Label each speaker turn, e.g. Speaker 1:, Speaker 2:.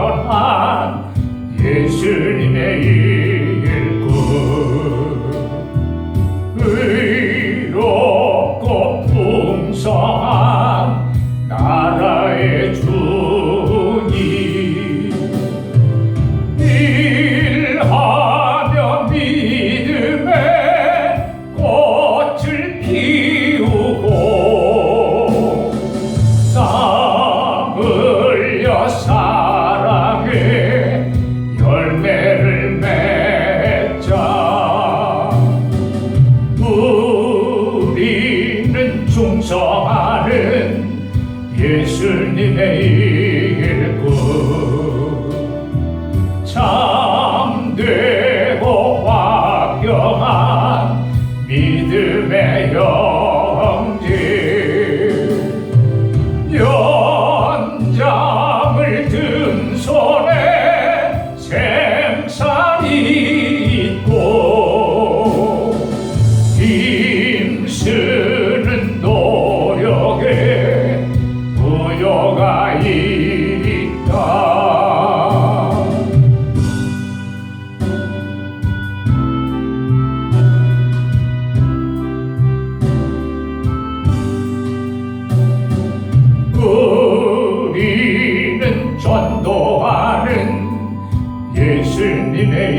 Speaker 1: 그러한 님의 일꾼 의롭고 풍성한 충성하는 예수님의 일꾼 참되고 화평한 믿음의 영지 연장을 든 손에 생산이 있고 힘쓰 우리는 전도하는 예수님의